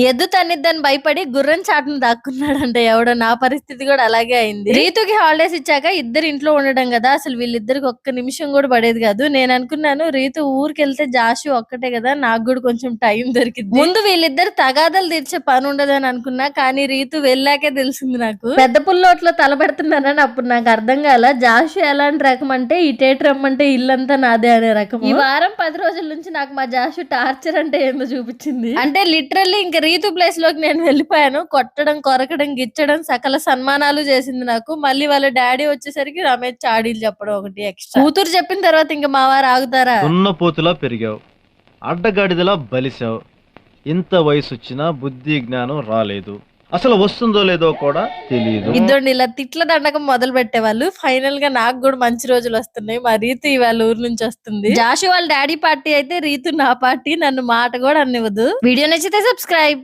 ఎద్దు తన్నిద్దని భయపడి గుర్రం చాటును దాక్కున్నాడంట ఎవడో నా పరిస్థితి కూడా అలాగే అయింది. రీతుకి హాలిడేస్ ఇచ్చాక ఇద్దరు ఇంట్లో ఉండడం కదా అసలు వీళ్ళిద్దరికి ఒక్క నిమిషం కూడా పడేది కాదు. నేను అనుకున్నాను రీతు ఊరికి వెళ్తే జాషు ఒక్కటే కదా నాకు కూడా కొంచెం టైం దొరికింది ముందు వీళ్ళిద్దరు తగాదలు తీర్చే పని ఉండదని అనుకున్నా కానీ రీతు వెళ్ళాకే తెలిసింది నాకు. పెద్ద పుల్లోట్లో తలబెడుతున్నానని అప్పుడు నాకు అర్థం కాల జాషు ఎలాంటి రకం అంటే ఇటేటి రమ్మంటే ఇల్లంతా నాదే అనే రకం ఈ వారం పది రోజుల నుంచి నాకు మా జాషు టార్చర్ అంటే ఏందో చూపించింది. అంటే లిటరల్లీ ఇంకా రీతు ప్లేస్లోకి నేను వెళ్ళిపోయాను. కొట్టడం కొరకడం గిచ్చడం సకల సన్మానాలు చేసింది నాకు. మళ్ళీ వాళ్ళ డాడీ వచ్చేసరికి రమేష్ చాడీలు చెప్పడం ఒకటి ఎక్స్ట్రా కూతురు చెప్పిన తర్వాత ఇంకా మా వారు ఆగుతారా? ఉన్నపోతులా పెరిగావు. అడ్డగాడిదలా బలిసావు. ఇంత వయసు వచ్చినా బుద్ధి జ్ఞానం రాలేదు. అసలు వస్తుందో లేదో కూడా తెలియదు ఇద్దరు ఇలా తిట్ల దండకం మొదలు పెట్టేవాళ్ళు. ఫైనల్గా నాకు కూడా మంచి రోజులు వస్తున్నాయి. మా రీతు ఇవాళ ఊరు నుంచి వస్తుంది. జాషు వాళ్ళ డాడీ పార్టీ అయితే రీతు నా పార్టీ. నన్ను మాట కూడా అన్నివ్వదు. వీడియో నచ్చితే సబ్స్క్రైబ్